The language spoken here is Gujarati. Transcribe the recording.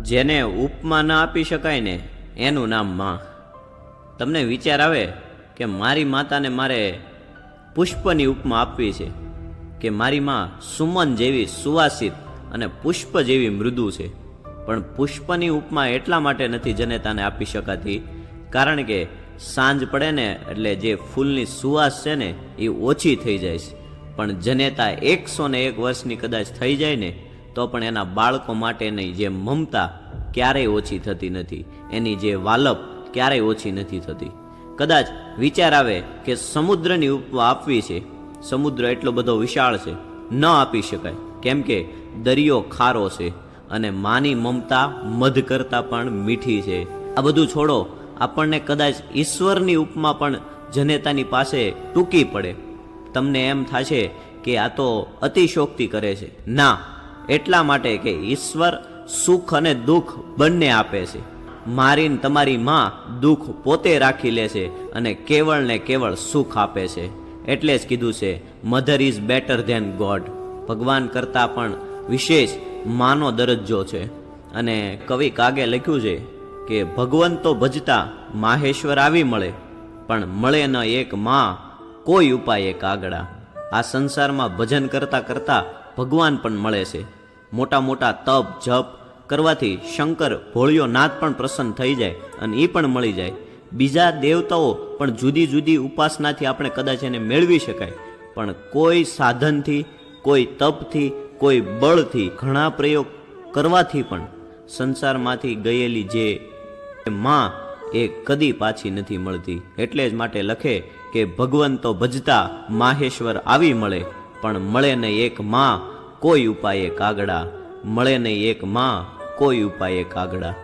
જેને ઉપમા ન આપી શકાય ને, એનું નામમાં. તમને વિચાર આવે કે મારી માતાને મારે પુષ્પની ઉપમા આપવી છે, કે મારી માં સુમન જેવી સુવાસિત અને પુષ્પ જેવી મૃદુ છે. પણ પુષ્પની ઉપમા એટલા માટે નથી જનેતાને આપી શકાતી, કારણ કે સાંજ પડે ને એટલે જે ફૂલની સુવાસ છે ને, એ ઓછી થઈ જાય છે. પણ જનેતા એકસો ને એક વર્ષની કદાચ થઈ જાય ને તો પણ એના બાળકો માટેની જે મમતા ક્યારેય ઓછી થતી નથી. એની જે વાલપ ક્યારેય ઓછી નથી થતી. કદાચ વિચાર આવે કે સમુદ્રની ઉપમા આપવી છે. સમુદ્ર એટલો બધો વિશાળ છે. ન આપી શકાય. કેમ કે દરિયો ખારો છે અને માની મમતા મધ કરતાં પણ મીઠી છે. આ બધું છોડો. આપણને કદાચ ઈશ્વરની ઉપમા પણ જનેતાની પાસે ટૂંકી પડે. તમને એમ થશે કે આ તો અતિશોક્તિ કરે છે. ના. એટલા માટે કે ઈશ્વર સુખ અને દુઃખ બંને આપે છે. મારીને તમારી માં દુઃખ પોતે રાખી લે છે અને કેવળ ને કેવળ સુખ આપે છે. એટલે જ કીધું છે mother is better than God ભગવાન કરતાં પણ વિશેષ માનો દરજ્જો છે. અને કવિ કાગે લખ્યું છે કે, ભગવંત તો ભજતા માહેશ્વર આવી મળે, પણ મળે ન એક માં કોઈ ઉપાય એક આગળા આ સંસારમાં ભજન કરતાં કરતા ભગવાન પણ મળે છે. મોટા મોટા તપ, જપ કરવાથી શંકર, ભોળિયો નાથ પણ પ્રસન્ન થઈ જાય અને એ પણ મળી જાય. બીજા દેવતાઓ પણ જુદી જુદી ઉપાસનાથી આપણે કદાચ એને મેળવી શકાય. પણ કોઈ સાધનથી, કોઈ તપથી, કોઈ બળથી ઘણા પ્રયોગ કરવાથી પણ સંસારમાંથી ગયેલી જે માં એ કદી પાછી નથી મળતી. એટલે જ માટે લખે કે ભગવંતો ભજતા માહેશ્વર આવી મળે. પણ મળે ને એક માં, કોઈ ઉપાયે કાગડા. મળે ને એક માં, કોઈ ઉપાયે કાગડા.